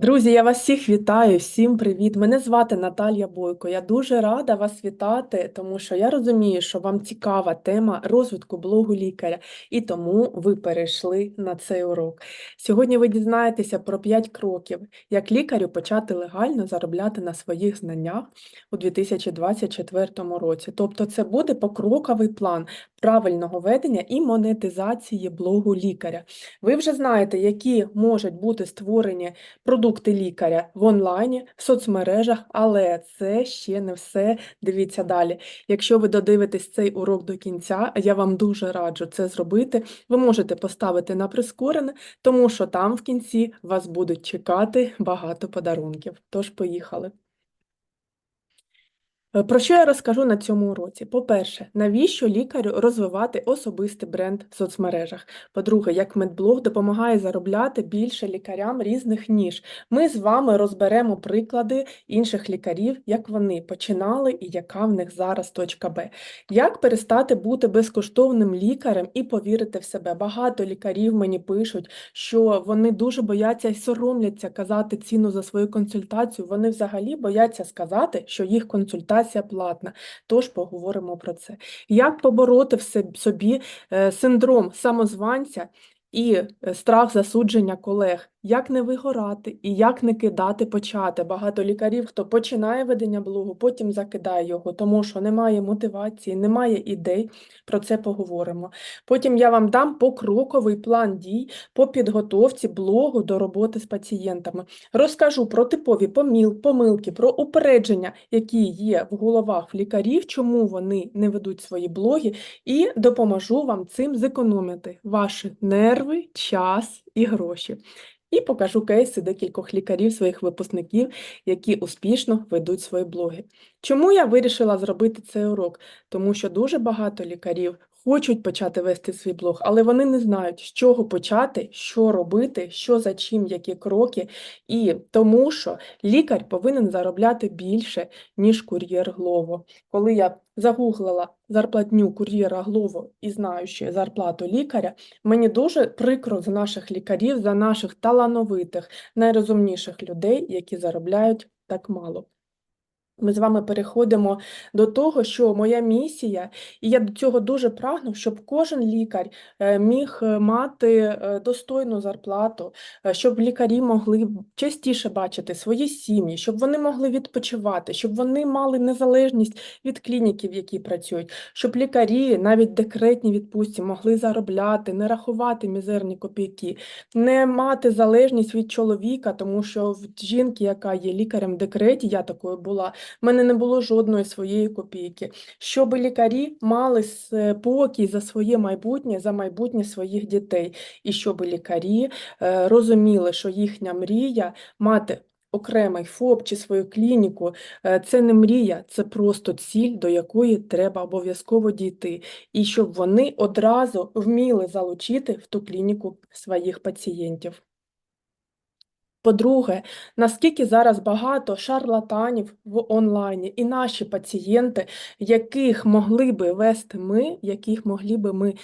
Друзі, я вас всіх вітаю, всім привіт! Мене звати Наталія Бойко. Я дуже рада вас вітати, тому що я розумію, що вам цікава тема розвитку блогу лікаря, і тому ви перейшли на цей урок. Сьогодні ви дізнаєтеся про 5 кроків, як лікарю почати легально заробляти на своїх знаннях у 2024 році. Тобто, це буде покроковий план правильного ведення і монетизації блогу лікаря. Ви вже знаєте, які можуть бути створені продукти лікаря в онлайні, в соцмережах, але це ще не все. Дивіться далі. Якщо ви додивитесь цей урок до кінця, я вам дуже раджу це зробити. Ви можете поставити на прискорене, тому що там в кінці вас будуть чекати багато подарунків. Тож, поїхали. Е, Про що я розкажу на цьому уроці? По-перше, навіщо лікарю розвивати особистий бренд в соцмережах? По-друге, як медблог допомагає заробляти більше лікарям різних ніж. Ми з вами розберемо приклади інших лікарів, як вони починали і яка в них зараз точка Б. Як перестати бути безкоштовним лікарем і повірити в себе? Багато лікарів мені пишуть, що вони дуже бояться і соромляться казати ціну за свою консультацію. Вони взагалі бояться сказати, що їх консультація платна. Тож поговоримо про це. Як побороти в собі е, синдром самозванця і е, страх засудження колег? Як не вигорати і як не кидати почати? Багато лікарів, хто починає ведення блогу, потім закидає його, тому що немає мотивації, немає ідей. Про це поговоримо. Потім я вам дам покроковий план дій по підготовці блогу до роботи з пацієнтами. Розкажу про типові поміл, помилки, про упередження, які є в головах лікарів, чому вони не ведуть свої блоги, і допоможу вам цим зекономити ваші нерви, час і гроші. І покажу кейси декількох лікарів, своїх випускників, які успішно ведуть свої блоги. Чому я вирішила зробити цей урок? Тому що дуже багато лікарів хочуть почати вести свій блог, але вони не знають, з чого почати, що робити, що за чим, які кроки. І тому що лікар повинен заробляти більше, ніж кур'єр Глово. Коли я загуглила зарплатню кур'єра Глово і знаю, що зарплату лікаря, мені дуже прикро за наших лікарів, за наших талановитих, найрозумніших людей, які заробляють так мало. Ми з вами переходимо до того, що моя місія, і я до цього дуже прагну, щоб кожен лікар е, міг е, мати е, достойну зарплату, щоб лікарі могли частіше бачити свої сім'ї, щоб вони могли відпочивати, щоб вони мали незалежність від клініків, які працюють, щоб лікарі, навіть декретні відпустці, могли заробляти, не рахувати мізерні копійки, не мати залежність від чоловіка, тому що в жінки, яка є лікарем в декреті, я такою була. В мене не було жодної своєї копійки. Щоб лікарі мали спокій за своє майбутнє, за майбутнє своїх дітей, і щоб лікарі е, розуміли, що їхня мрія мати окремий ФОП чи свою клініку е, це не мрія, це просто ціль, до якої треба обов'язково дійти, і щоб вони одразу вміли залучити в ту клініку своїх пацієнтів. По-друге, наскільки зараз багато шарлатанів в онлайні, і наші пацієнти, яких могли би вести ми, яких могли би ми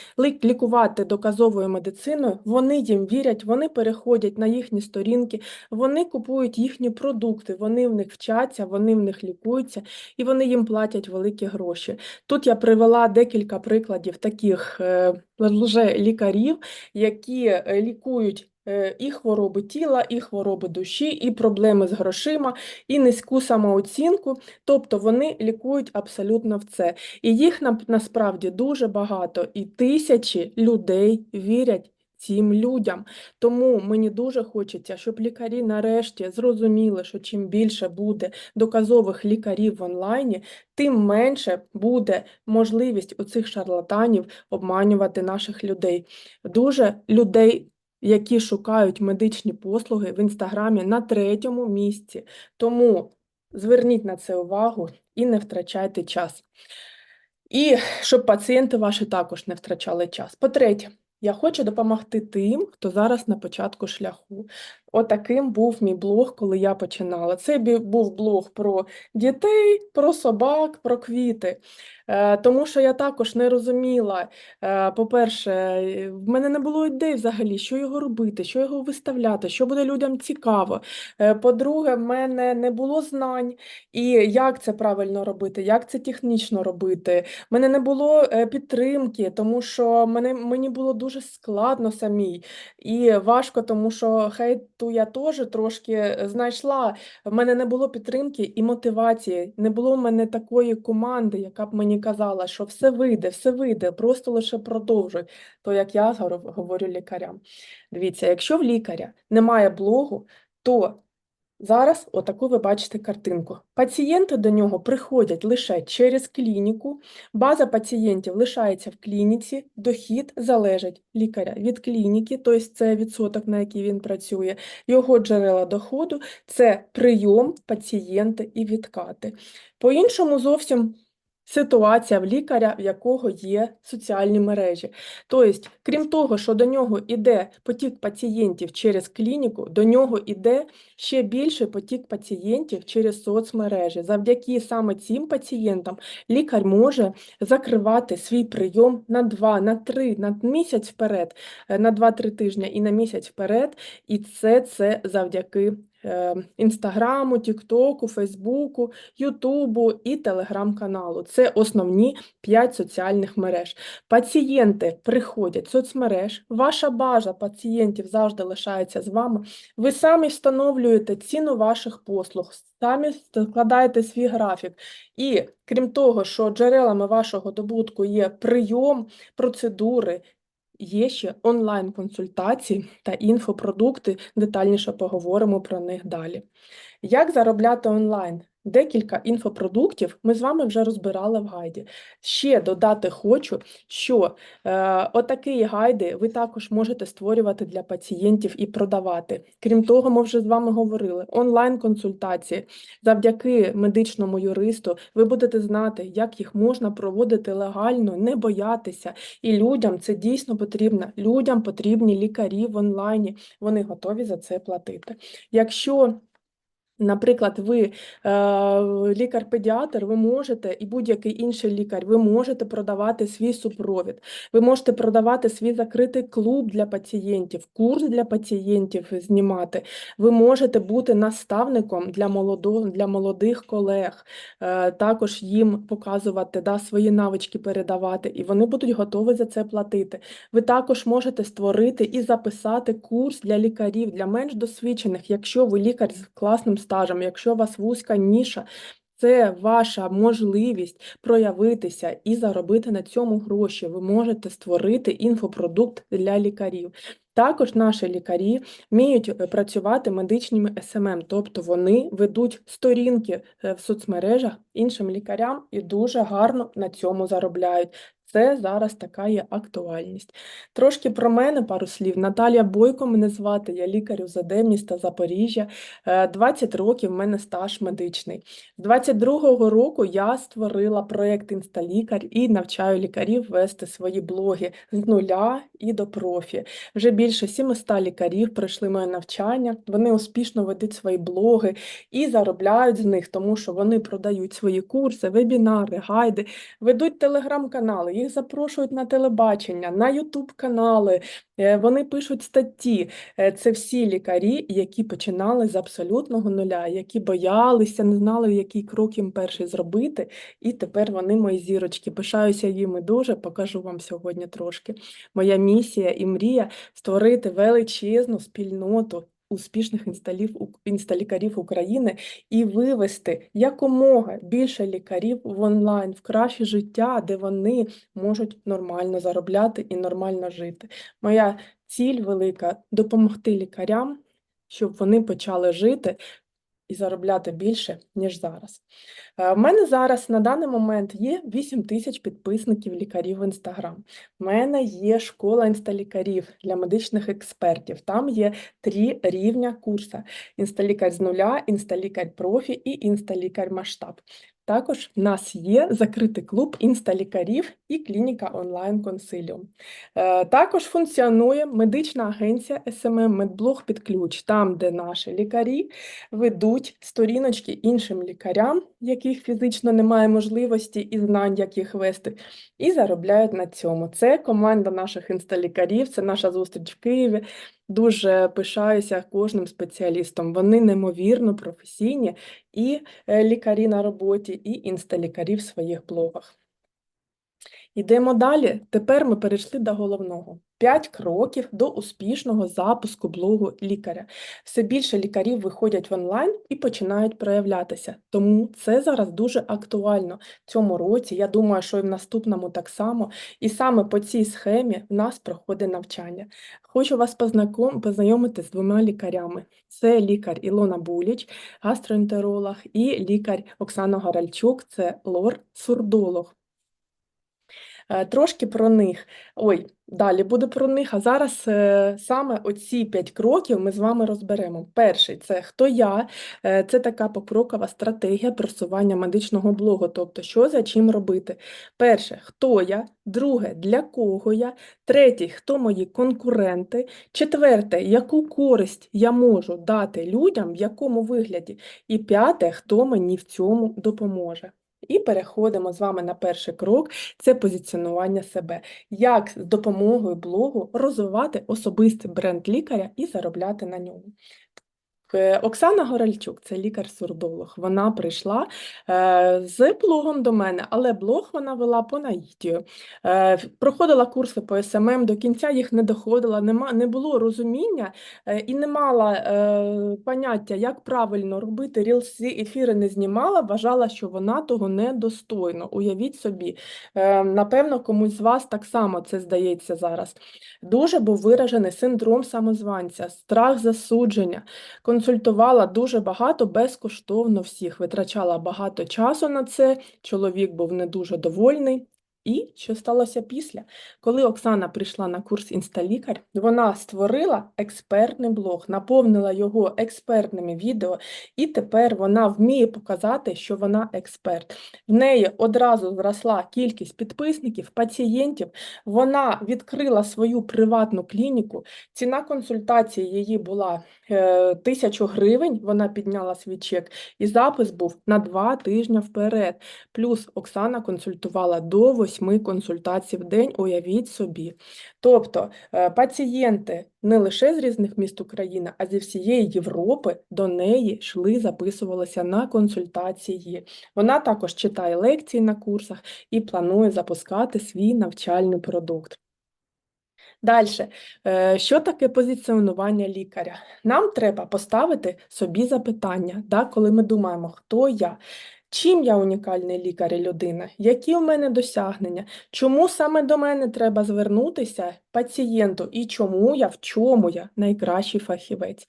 лікувати доказовою медициною, вони їм вірять, вони переходять на їхні сторінки, вони купують їхні продукти, вони в них вчаться, вони в них лікуються, і вони їм платять великі гроші. Тут я привела декілька прикладів таких е, лікарів, які е, лікують і хвороби тіла, і хвороби душі, і проблеми з грошима, і низьку самооцінку. Тобто вони лікують абсолютно все. І їх на- насправді дуже багато, і тисячі людей вірять. Цим людям. Тому мені дуже хочеться, щоб лікарі нарешті зрозуміли, що чим більше буде доказових лікарів в онлайні, тим менше буде можливість у цих шарлатанів обманювати наших людей. Дуже людей які шукають медичні послуги в інстаграмі на третьому місці. Тому зверніть на це увагу і не втрачайте час. І щоб пацієнти ваші також не втрачали час. По-третє, я хочу допомогти тим, хто зараз на початку шляху. Отаким був мій блог, коли я починала. Це був блог про дітей, про собак, про квіти. Е, Тому що я також не розуміла, е, по-перше, в мене не було ідей взагалі, що його робити, що його виставляти, що буде людям цікаво. Е, По-друге, в мене не було знань, і як це правильно робити, як це технічно робити. В мене не було підтримки, тому що мене, мені було дуже складно самій. І важко, тому що хейту я теж трошки е, знайшла. В мене не було підтримки і мотивації, не було в мене такої команди, яка б мені казала, що все вийде, все вийде, просто лише продовжуй. То як я говорю лікарям. Дивіться, якщо в лікаря немає блогу, то Зараз отаку ви бачите картинку. Пацієнти до нього приходять лише через клініку, база пацієнтів лишається в клініці, дохід залежить лікаря від клініки, тобто це відсоток, на який він працює. Його джерела доходу це прийом, пацієнти і відкати. По-іншому зовсім ситуація в лікаря, в якого є соціальні мережі. Тобто, крім того, що до нього йде потік пацієнтів через клініку, до нього йде ще більший потік пацієнтів через соцмережі. Завдяки саме цим пацієнтам лікар може закривати свій прийом на 2, на 3, на місяць вперед, е, на 2-3 тижні і на місяць вперед. І це, це завдяки Інстаграму, Тіктоку, Фейсбуку, Ютубу і Телеграм-каналу. Це основні 5 соціальних мереж. Пацієнти приходять з соцмереж, ваша база пацієнтів завжди лишається з вами. Ви самі встановлюєте ціну ваших послуг, самі складаєте свій графік. І крім того, що джерелами вашого добутку є прийом, процедури, є ще онлайн-консультації та інфопродукти. Детальніше поговоримо про них далі. Як заробляти онлайн? Декілька інфопродуктів ми з вами вже розбирали в гайді. Ще додати хочу, що е, отакі гайди ви також можете створювати для пацієнтів і продавати. Крім того, ми вже з вами говорили, онлайн-консультації. Завдяки медичному юристу ви будете знати, як їх можна проводити легально, не боятися. І людям це дійсно потрібно. Людям потрібні лікарі в онлайні, вони готові за це платити. Якщо Наприклад, ви е, лікар-педіатр, ви можете, і будь-який інший лікар, ви можете продавати свій супровід, ви можете продавати свій закритий клуб для пацієнтів, курс для пацієнтів знімати. Ви можете бути наставником для молодо, для молодих колег, е, також їм показувати, да, свої навички передавати, і вони будуть готові за це платити. Ви також можете створити і записати курс для лікарів, для менш досвідчених, якщо ви лікар з класним стажем, якщо у вас вузька ніша, це ваша можливість проявитися і заробити на цьому гроші. Ви можете створити інфопродукт для лікарів. Також наші лікарі вміють е, працювати медичними СММ, тобто вони ведуть сторінки е, в соцмережах іншим лікарям і дуже гарно на цьому заробляють. Це зараз така є актуальність. Трошки про мене пару слів. Наталія Бойко мене звати, я лікар УЗД міста Запоріжжя. Е, 20 років в мене стаж медичний. З 22-го року я створила проєкт Інсталікар і навчаю лікарів вести свої блоги з нуля і до профі. Вже більше 700 лікарів пройшли моє навчання. Вони успішно ведуть свої блоги і заробляють з них, тому що вони продають свої курси, вебінари, гайди, ведуть телеграм-канали, їх запрошують на телебачення, на ютуб-канали. Е, Вони пишуть статті. Е, Це всі лікарі, які починали з абсолютного нуля, які боялися, не знали, який крок їм перший зробити. І тепер вони мої зірочки. Пишаюся їми дуже, покажу вам сьогодні трошки. Моя місія і мрія створити величезну спільноту. Успішних інсталів, інсталікарів України і вивести якомога більше лікарів в онлайн, в краще життя, де вони можуть нормально заробляти і нормально жити. Моя ціль велика допомогти лікарям, щоб вони почали жити і заробляти більше, ніж зараз. У мене зараз на даний момент є 8 тисяч підписників лікарів в Інстаграм. У мене є школа інсталікарів для медичних експертів. Там є три рівня курсу: інсталікар з нуля, інсталікар профі і інсталікар масштаб. Також в нас є закритий клуб інсталікарів і клініка онлайн консиліум. Е, Також функціонує медична агенція SMM Медблог під ключ, там, де наші лікарі ведуть сторіночки іншим лікарям, яких фізично немає можливості і знань, як їх вести, і заробляють на цьому. Це команда наших інсталікарів, це наша зустріч в Києві. Дуже пишаюся кожним спеціалістом. Вони неймовірно професійні і е, лікарі на роботі, і інсталікарі в своїх блогах. Йдемо далі. Тепер ми перейшли до головного. П'ять кроків до успішного запуску блогу лікаря. Все більше лікарів виходять в онлайн і починають проявлятися. Тому це зараз дуже актуально цьому році. Я думаю, що і в наступному так само. І саме по цій схемі в нас проходить навчання. Хочу вас познаком- познайомити з двома лікарями. Це лікар Ілона Буліч, гастроентеролог, і лікар Оксана Горальчук, це лор-сурдолог. Е, Трошки про них. Ой, далі буде про них. А зараз е, саме оці п'ять кроків ми з вами розберемо. Перший це хто я, Е, це така покрокова стратегія просування медичного блогу, тобто що за чим робити. Перше, хто я, друге, для кого я, третє, хто мої конкуренти, четверте, яку користь я можу дати людям, в якому вигляді, і п'яте, хто мені в цьому допоможе. І переходимо з вами на перший крок це позиціонування себе. Як з допомогою блогу розвивати особистий бренд лікаря і заробляти на ньому. Е, Оксана Горальчук, це лікар-сурдолог. Вона прийшла е, з блогом до мене, але блог вона вела по наїтію. Е, проходила курси по СММ, до кінця їх не доходила, не було розуміння і не мала поняття, як правильно робити рілси, ефіри не знімала, вважала, що вона того недостойна. Уявіть собі, напевно, комусь з вас так само це здається зараз. Дуже був виражений синдром самозванця, страх засудження. Консультувала дуже багато безкоштовно всіх, витрачала багато часу на це. Чоловік був не дуже довольний. І що сталося після? Коли Оксана прийшла на курс інсталікар, вона створила експертний блог, наповнила його експертними відео, і тепер вона вміє показати, що вона експерт. В неї одразу зросла кількість підписників, пацієнтів. Вона відкрила свою приватну клініку. Ціна консультації її була е, тисячу гривень. Вона підняла свій чек, і запис був на два тижні вперед. Плюс Оксана консультувала до восьми консультацій в день, уявіть собі. Тобто е, пацієнти не лише з різних міст України, а зі всієї Європи до неї йшли, записувалися на консультації. Вона також читає лекції на курсах і планує запускати свій навчальний продукт. Далі, що таке позиціонування лікаря? Нам треба поставити собі запитання, да, коли ми думаємо, хто я, чим я унікальний лікар і людина, які у мене досягнення, чому саме до мене треба звернутися пацієнту і чому я, в чому я найкращий фахівець.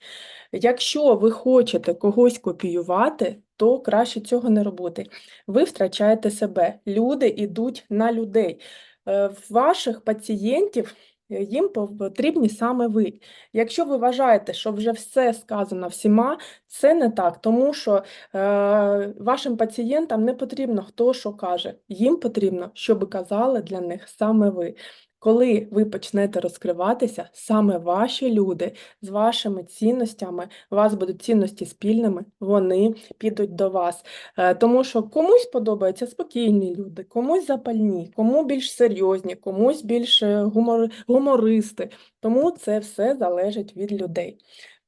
Якщо ви хочете когось копіювати, то краще цього не робити. Ви втрачаєте себе. Люди йдуть на людей. Е, ваших пацієнтів Їм потрібні саме ви. Якщо ви вважаєте, що вже все сказано всіма, це не так, тому що е, вашим пацієнтам не потрібно хто що каже. Їм потрібно, щоб казали для них саме ви. Коли ви почнете розкриватися, саме ваші люди з вашими цінностями, у вас будуть цінності спільними, вони підуть до вас. Е, Тому що комусь подобаються спокійні люди, комусь запальні, кому більш серйозні, комусь більш е, гумор, гумористи. Тому це все залежить від людей.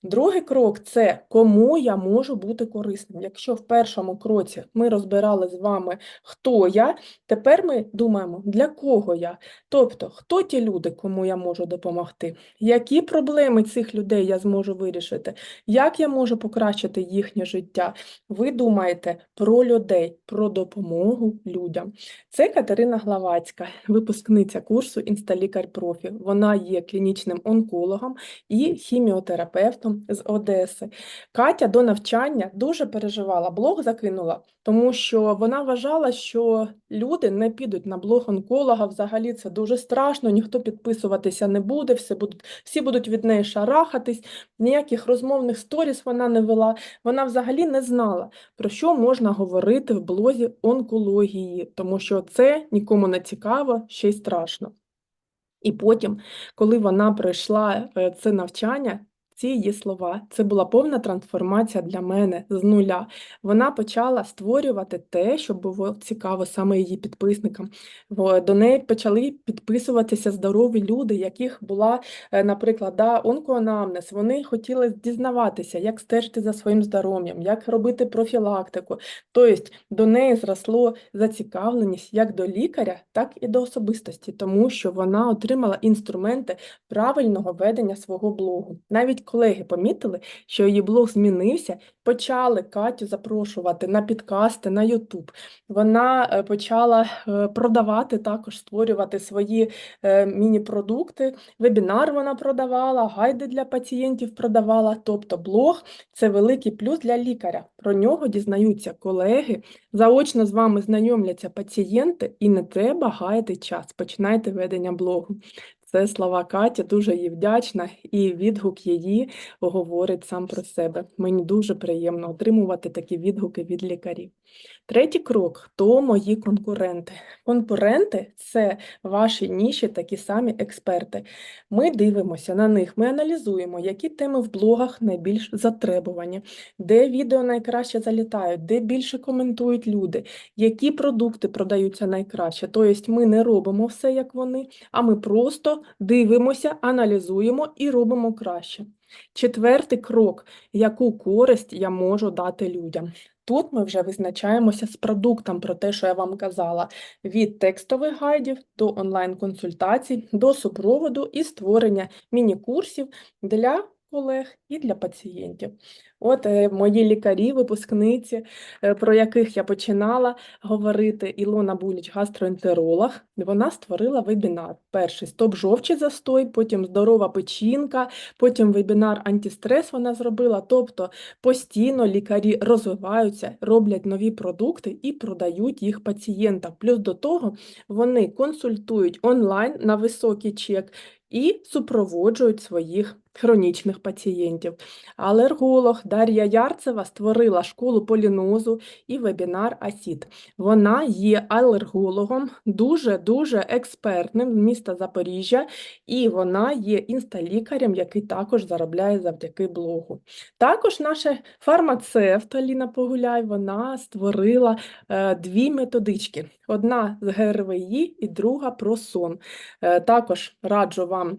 Другий крок це кому я можу бути корисним. Якщо в першому кроці ми розбирали з вами, хто я, тепер ми думаємо, для кого я. Тобто, хто ті люди, кому я можу допомогти, які проблеми цих людей я зможу вирішити, як я можу покращити їхнє життя. Ви думаєте про людей, про допомогу людям. Це Катерина Главацька, випускниця курсу Інсталікар Профі. Вона є клінічним онкологом і хіміотерапевтом блогу з Одеси. Катя до навчання дуже переживала, блог закинула, тому що вона вважала, що люди не підуть на блог онколога. Взагалі це дуже страшно, ніхто підписуватися не буде, всі будуть, всі будуть від неї шарахатись, ніяких розмовних сторіс вона не вела. Вона взагалі не знала, про що можна говорити в блозі онкології, тому що це нікому не цікаво, ще й страшно. І потім, коли вона пройшла е, це навчання, ці її слова, це була повна трансформація для мене з нуля. Вона почала створювати те, що було цікаво саме її підписникам. До неї почали підписуватися здорові люди, яких була, е, наприклад, да, онкоанамнез. Вони хотіли дізнаватися, як стежити за своїм здоров'ям, як робити профілактику. Тобто до неї зросло зацікавленість як до лікаря, так і до особистості, тому що вона отримала інструменти правильного ведення свого блогу. Навіть колеги помітили, що її блог змінився, почали Катю запрошувати на підкасти, на Ютуб. Вона е, почала е, продавати, також створювати свої е, міні-продукти. Вебінар вона продавала, гайди для пацієнтів продавала. Тобто блог це великий плюс для лікаря. Про нього дізнаються колеги, заочно з вами знайомляться пацієнти, і не треба гаяти час. Починайте ведення блогу. Це слова Каті, дуже їй вдячна, і відгук її говорить сам про себе. Мені дуже приємно отримувати такі відгуки від лікарів. Третій крок хто мої конкуренти. Конкуренти це ваші ніші, такі самі експерти. Ми дивимося на них, ми аналізуємо, які теми в блогах найбільш затребувані, де відео найкраще залітають, де більше коментують люди, які продукти продаються найкраще. Тобто ми не робимо все, як вони, а ми просто дивимося, аналізуємо і робимо краще. Четвертий крок, яку користь я можу дати людям. Тут ми вже визначаємося з продуктом про те, що я вам казала, від текстових гайдів до онлайн-консультацій, до супроводу і створення міні-курсів для колег і для пацієнтів. От е, мої лікарі, випускниці, е, про яких я починала говорити, Ілона Буліч, гастроентеролог, вона створила вебінар. Перший стоп жовчий застой, потім здорова печінка, потім вебінар антистрес вона зробила. Тобто постійно лікарі розвиваються, роблять нові продукти і продають їх пацієнтам. Плюс до того вони консультують онлайн на високий чек і супроводжують своїх хронічних пацієнтів. Алерголог Дар'я Ярцева створила школу полінозу і вебінар АСІД. Вона є алергологом, дуже-дуже експертним з міста Запоріжжя, і вона є інсталікарем, який також заробляє завдяки блогу. Також наша фармацевт Аліна Погуляй вона створила е, дві методички: одна з ГРВІ і друга про сон. Е, також раджу вам.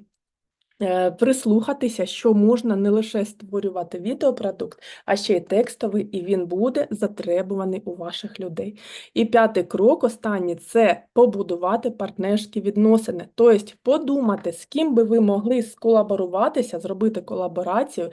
Е, прислухатися, що можна не лише створювати відеопродукт, а ще й текстовий, і він буде затребуваний у ваших людей. І п'ятий крок, останній це побудувати партнерські відносини, тобто подумати, з ким би ви могли сколаборуватися, зробити колаборацію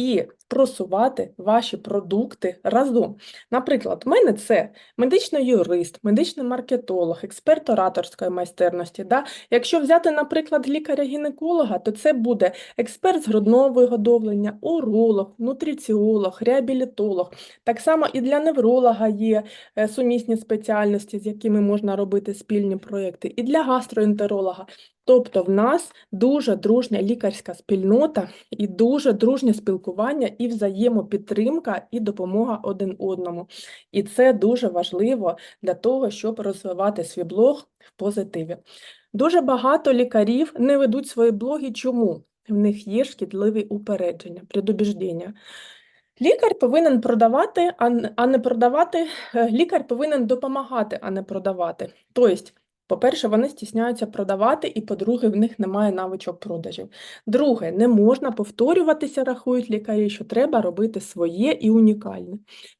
і просувати ваші продукти разом. Наприклад, в мене це медичний юрист, медичний маркетолог, експерт ораторської майстерності. Да? Якщо взяти, наприклад, лікаря-гінеколога, то це буде експерт з грудного вигодовлення, уролог, нутриціолог, реабілітолог. Так само і для невролога є е, сумісні спеціальності, з якими можна робити спільні проєкти, і для гастроентеролога. Тобто в нас дуже дружня лікарська спільнота і дуже дружнє спілкування, і взаємопідтримка, і допомога один одному. І це дуже важливо для того, щоб розвивати свій блог в позитиві. Дуже багато лікарів не ведуть свої блоги. Чому? В них є шкідливі упередження, предубіждення. Лікар повинен продавати, а не продавати. Е, лікар повинен допомагати, а не продавати. Тобто по-перше, вони стісняються продавати, і, по-друге, в них немає навичок продажів. Друге, не можна повторюватися, рахують лікарі, що треба робити своє і унікальне.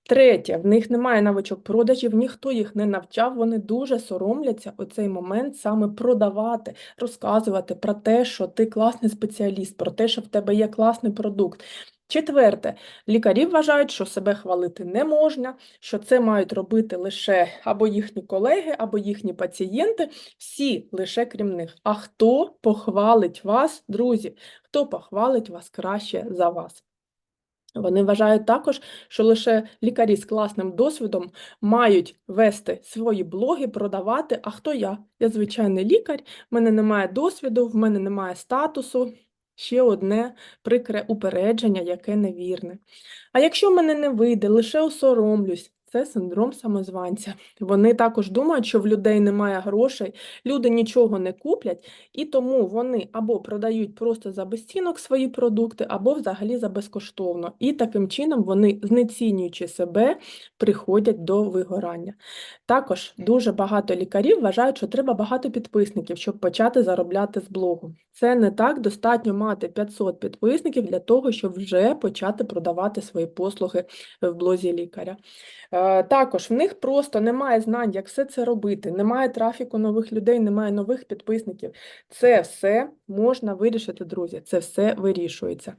Третє, в них немає навичок продажів, ніхто їх не навчав, вони дуже соромляться у цей момент саме продавати, розказувати про те, що ти класний спеціаліст, про те, що в тебе є класний продукт. Четверте, лікарі вважають, що себе хвалити не можна, що це мають робити лише або їхні колеги, або їхні пацієнти, всі лише крім них. А хто похвалить вас, друзі? Хто похвалить вас краще за вас? Вони вважають також, що лише лікарі з класним досвідом мають вести свої блоги, продавати. А хто я? Я звичайний лікар, в мене немає досвіду, в мене немає статусу. Ще одне прикре упередження, яке невірне. А якщо мене не вийде, лише осоромлюсь, це синдром самозванця. Вони також думають, що в людей немає грошей, люди нічого не куплять, і тому вони або продають просто за безцінок свої продукти, або взагалі за безкоштовно. І таким чином вони, знецінюючи себе, приходять до вигорання. Також дуже багато лікарів вважають, що треба багато підписників, щоб почати заробляти з блогу. Це не так, достатньо мати 500 підписників для того, щоб вже почати продавати свої послуги в блозі лікаря. Е, Також в них просто немає знань, як все це робити, немає трафіку нових людей, немає нових підписників. Це все можна вирішити, друзі. Це все вирішується.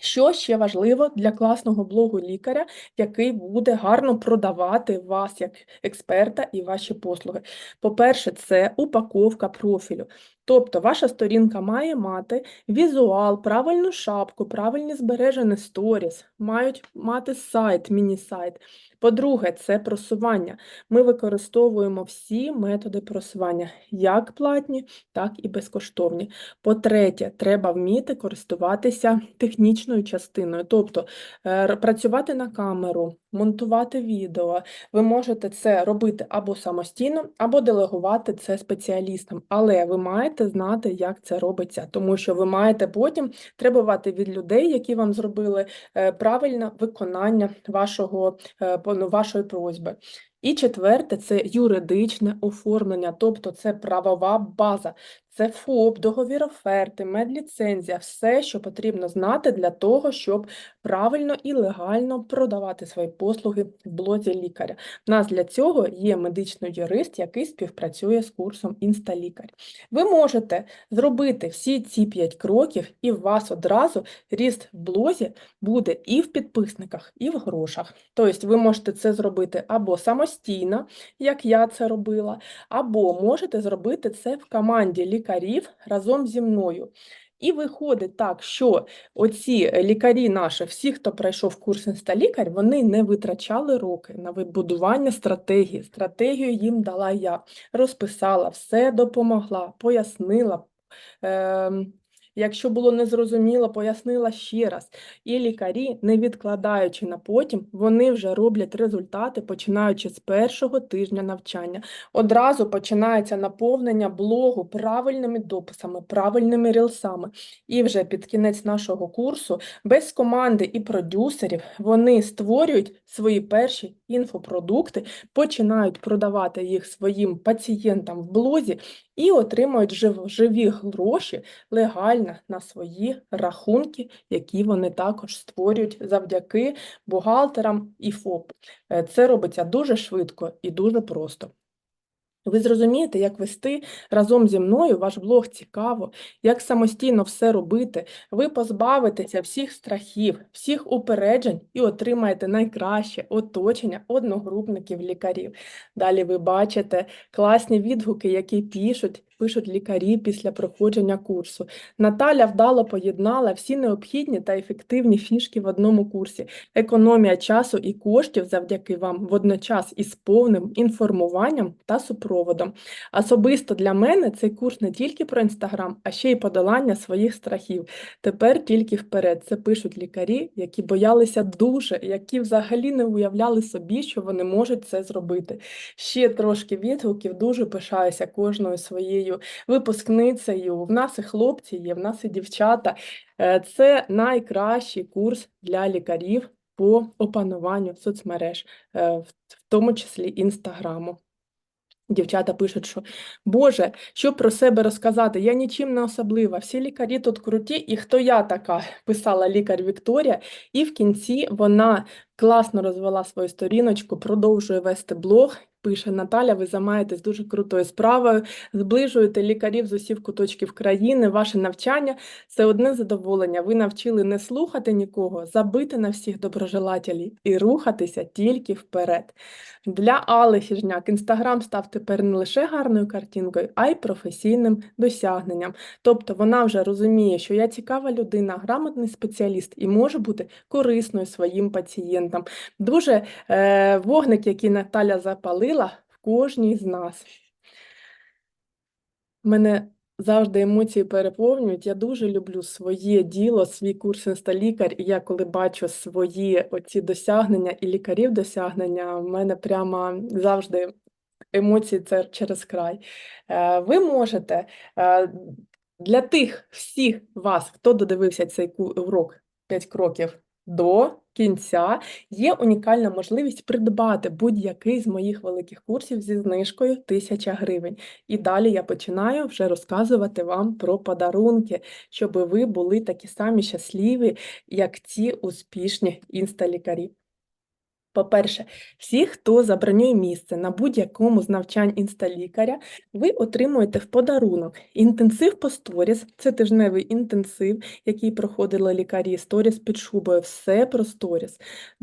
Що ще важливо для класного блогу лікаря, який буде гарно продавати вас як експерта і ваші послуги? По-перше, це упаковка профілю. Тобто ваша сторінка має мати візуал, правильну шапку, правильні збережені сторіс, мають мати сайт, міні-сайт. По-друге, це просування. Ми використовуємо всі методи просування, як платні, так і безкоштовні. По-третє, треба вміти користуватися технічною частиною, тобто е, працювати на камеру, монтувати відео. Ви можете це робити або самостійно, або делегувати це спеціалістам. Але ви маєте знати, як це робиться, тому що ви маєте потім требувати від людей, які вам зробили е, правильне виконання вашого, е, вашої просьби. І четверте це юридичне оформлення, тобто це правова база, це ФОП, договір оферти, медліцензія, все, що потрібно знати для того, щоб правильно і легально продавати свої послуги в блозі лікаря. У нас для цього є медичний юрист, який співпрацює з курсом Інсталікар. Ви можете зробити всі ці п'ять кроків, і у вас одразу ріст в блозі буде і в підписниках, і в грошах. Тобто ви можете це зробити або самостійно, як я це робила, або можете зробити це в команді лікарів разом зі мною. І виходить так, що оці лікарі наші, всі, хто пройшов курс інсталікар, вони не витрачали роки на вибудування стратегії. Стратегію їм дала я, розписала, все допомогла, пояснила. Е Якщо було незрозуміло, пояснила ще раз. І лікарі, не відкладаючи на потім, вони вже роблять результати, починаючи з першого тижня навчання. Одразу починається наповнення блогу правильними дописами, правильними рілсами. І вже під кінець нашого курсу, без команди і продюсерів, вони створюють свої перші інфопродукти, починають продавати їх своїм пацієнтам в блозі і отримують живі гроші легально на свої рахунки, які вони також створюють завдяки бухгалтерам і ФОП. Е, це робиться дуже швидко і дуже просто. Ви зрозумієте, як вести разом зі мною ваш блог цікаво, як самостійно все робити. Ви позбавитеся всіх страхів, всіх упереджень і отримаєте найкраще оточення одногрупників лікарів. Далі ви бачите класні відгуки, які пишуть пишуть лікарі після проходження курсу. Наталя вдало поєднала всі необхідні та ефективні фішки в одному курсі. Економія часу і коштів завдяки вам водночас із повним інформуванням та супроводом. Особисто для мене цей курс не тільки про інстаграм, а ще й подолання своїх страхів. Тепер тільки вперед. Це пишуть лікарі, які боялися дуже, які взагалі не уявляли собі, що вони можуть це зробити. Ще трошки відгуків, дуже пишаюся кожною своєю своєю випускницею. В нас і хлопці є, в нас і дівчата. Е, це найкращий курс для лікарів по опануванню соцмереж, е, в тому числі інстаграму. Дівчата пишуть, що Боже, що про себе розказати? Я нічим не особлива. Всі лікарі тут круті, і хто я така, писала лікар Вікторія, і в кінці вона класно розвела свою сторіночку, продовжує вести блог Пише Наталя, ви займаєтесь дуже крутою справою, зближуєте лікарів з усіх куточків країни. Ваше навчання це одне задоволення. Ви навчили не слухати нікого, забити на всіх доброжелателів і рухатися тільки вперед. Для Алли Хіжняк інстаграм став тепер не лише гарною картинкою, а й професійним досягненням. Тобто вона вже розуміє, що я цікава людина, грамотний спеціаліст і можу бути корисною своїм пацієнтам. Дуже е, вогник, який Наталя запалила в кожній з нас. Мене завжди емоції переповнюють. Я дуже люблю своє діло, свій курс інсталікар, і я коли бачу свої оці досягнення і лікарів досягнення, в мене прямо завжди емоції це через край. Е, Ви можете е, для тих всіх вас, хто додивився цей урок 5 кроків до кінця, є унікальна можливість придбати будь-який з моїх великих курсів зі знижкою 1000 гривень. І далі я починаю вже розказувати вам про подарунки, щоб ви були такі самі щасливі, як ці успішні інсталікарі. По-перше, всі, хто забронює місце на будь-якому з навчань інсталікаря, ви отримуєте в подарунок інтенсив по сторіс, це тижневий інтенсив, який проходили лікарі сторіс під шубою, все про сторіс.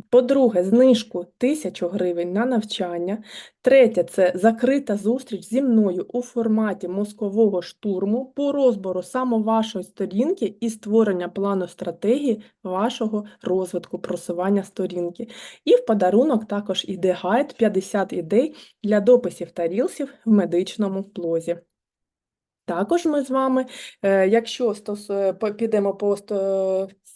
По-друге, знижку 1000 гривень на навчання. Третє це закрита зустріч зі мною у форматі мозкового штурму по розбору саме вашої сторінки і створення плану стратегії вашого розвитку, просування сторінки. І в подарунок також іде гайд 50 ідей для дописів та рілсів в медичному блозі. Також ми з вами, е, якщо е, підемо по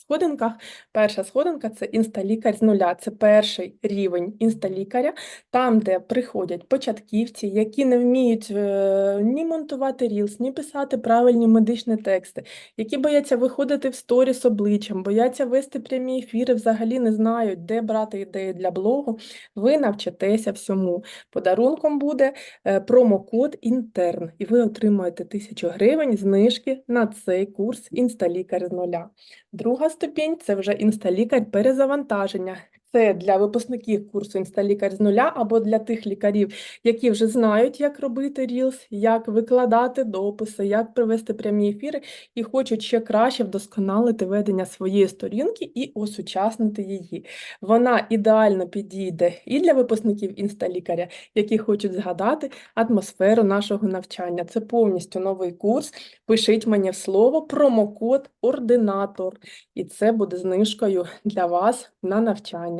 сходинках, перша сходинка це інсталікар з нуля. Це перший рівень інсталікаря, там, де приходять початківці, які не вміють е, ні монтувати рілс, ні писати правильні медичні тексти, які бояться виходити в сторіс обличчям, бояться вести прямі ефіри, взагалі не знають, де брати ідеї для блогу. Ви навчитеся всьому. Подарунком буде е, промокод інтерн, і ви отримаєте 1000 гривень знижки на цей курс інсталікар з нуля. Друга ступінь це вже інсталікар перезавантаження. Це для випускників курсу інсталікар з нуля або для тих лікарів, які вже знають, як робити рілс, як викладати дописи, як провести прямі ефіри і хочуть ще краще вдосконалити ведення своєї сторінки і осучаснити її. Вона ідеально підійде і для випускників інсталікаря, які хочуть згадати атмосферу нашого навчання. Це повністю новий курс. Пишіть мені в слово промокод ординатор, і це буде знижкою для вас на навчання.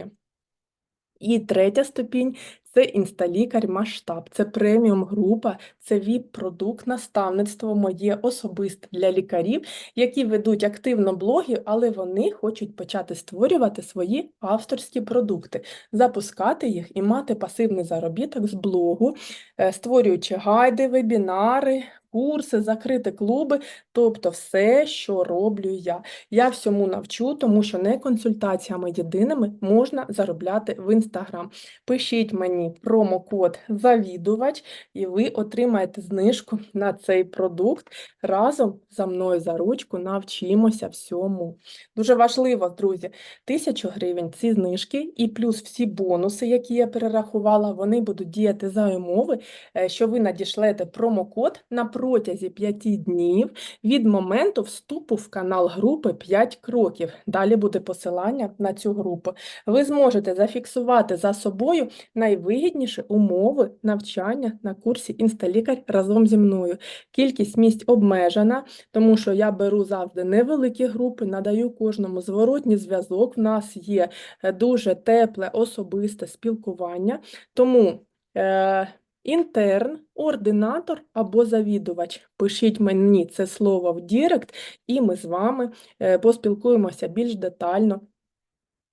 І третя ступінь це інсталікар масштаб, це преміум група, це ВІП-продукт, наставництво моє особисте для лікарів, які ведуть активно блоги, але вони хочуть почати створювати свої авторські продукти, запускати їх і мати пасивний заробіток з блогу, е, створюючи гайди, вебінари. Курси, закриті клуби, тобто все, що роблю я. Я всьому навчу, тому що не консультаціями єдиними можна заробляти в Інстаграм. Пишіть мені промокод завідувач, і ви отримаєте знижку на цей продукт. Разом за мною за ручку навчимося всьому. Дуже важливо, друзі, 1000 гривень ці знижки і плюс всі бонуси, які я перерахувала, вони будуть діяти за умови, е, що ви надішлете промокод на протязі 5 днів від моменту вступу в канал групи 5 кроків. Далі буде посилання на цю групу. Ви зможете зафіксувати за собою найвигідніші умови навчання на курсі інсталікар разом зі мною. Кількість місць обмежена, тому що я беру завжди невеликі групи, надаю кожному зворотній зв'язок. В нас є е, дуже тепле особисте спілкування. Тому е, інтерн, ординатор або завідувач. Пишіть мені це слово в Дірект, і ми з вами е, поспілкуємося більш детально.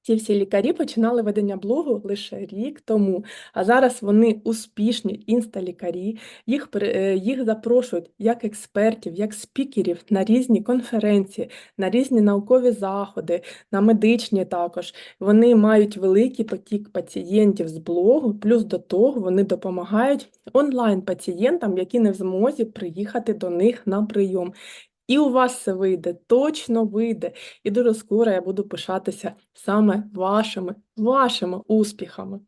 Ці всі лікарі починали ведення блогу лише рік тому, а зараз вони успішні інсталікарі, їх, е, їх запрошують як експертів, як спікерів на різні конференції, на різні наукові заходи, на медичні також. Вони мають великий потік пацієнтів з блогу, плюс до того вони допомагають онлайн-пацієнтам, які не в змозі приїхати до них на прийом. І у вас це вийде, точно вийде. І дуже скоро я буду пишатися саме вашими, вашими успіхами.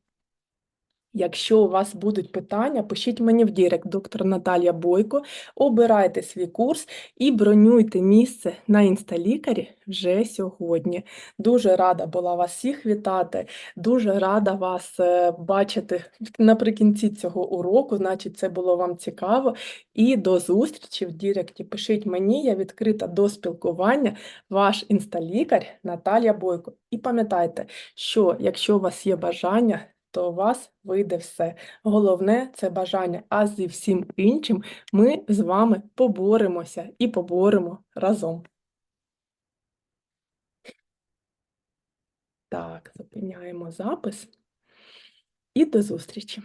Якщо у вас будуть питання, пишіть мені в Дірект, доктор Наталія Бойко, обирайте свій курс і бронюйте місце на інсталікарі вже сьогодні. Дуже рада була вас всіх вітати, дуже рада вас е, бачити наприкінці цього уроку, значить, це було вам цікаво. І до зустрічі в Діректі. Пишіть мені, я відкрита до спілкування, ваш інсталікар Наталія Бойко. І пам'ятайте, що якщо у вас є бажання, то у вас вийде все. Головне це бажання. А зі всім іншим ми з вами поборемося і поборемо разом. Так, зупиняємо запис і до зустрічі.